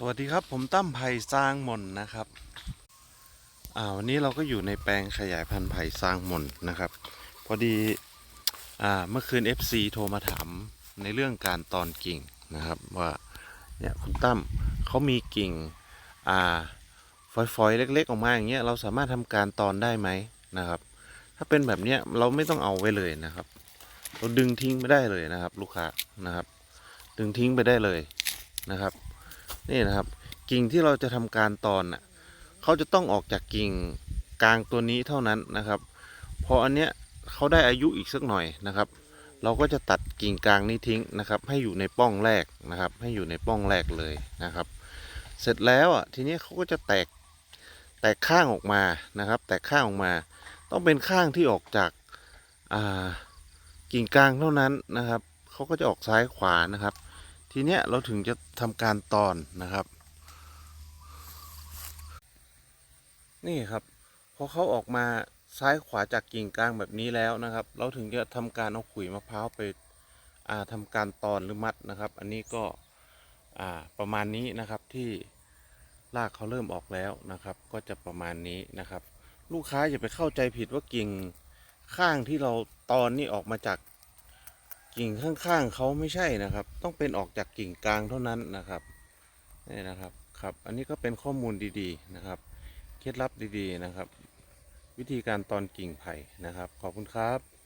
สวัสดีครับผมตั้มไผ่สร้างมนนะครับอ่าวันนี้เราก็อยู่ในแปลงขยายพันธุ์ไผ่สร้างมนนะครับ พอดีอ่าเมื่อคืน FC โทรมาถามในเรื่องการตอนกิ่งนะครับว่าเนี่ยคุณตั้มเขามีกิ่งอ่าฝอยๆ เล็ก ๆ ออกมาอย่างเงี้ยเราสามารถทำการตอนได้ไหมนะครับ ถ้าเป็นแบบเนี้ยเราไม่ต้องเอาไว้เลยนะครับ เราดึงทิ้งไปได้เลยนะครับ ลูกค้านะครับ ดึงทิ้งไปได้เลยนะครับ นี่นะครับ กิ่งที่เราจะทำการตอนน่ะเขาจะต้องออกจากกิ่งกลางตัวนี้เท่านั้นนะครับพออันเนี้ยเขาได้อายุอีกสักหน่อยนะครับ เราก็จะตัดกิ่งกลางนี้ทิ้งนะครับ ให้อยู่ในป้องแรกนะครับ ให้อยู่ในป้องแรกเลยนะครับ เสร็จแล้วอะทีนี้เขาก็จะแตกแตกข้างออกมานะครับ แตกข้างออกมา ต้องเป็นข้างที่ออกจากากิ่งกลางเท่านั้นนะครับเขาก็จะออกซ้ายขวานะครับ ทีเนี้ยเราถึงจะทำการตอนนะครับ นี่ครับพอเขาออกมาซ้ายขวาจากกิ่งกลางแบบนี้แล้วนะครับ เราถึงจะทำการเอาขุยมะพร้าวไปอ่าทำการตอนหรือมัดนะครับ อันนี้ก็ประมาณนี้นะครับที่รากเขาเริ่มออกแล้วนะครับ ก็จะประมาณนี้นะครับ ลูกค้าอย่าไปเข้าใจผิดว่ากิ่งข้างที่เราตอนนี่ออกมาจาก กิ่งข้างๆเขาไม่ใช่นะครับ ต้องเป็นออกจากกิ่งกลางเท่านั้นนะครับนี่นะครับครับ อันนี้ก็เป็นข้อมูลดีๆนะครับ เคล็ดลับดีๆนะครับ วิธีการตอนกิ่งไผ่นะครับ ขอบคุณครับ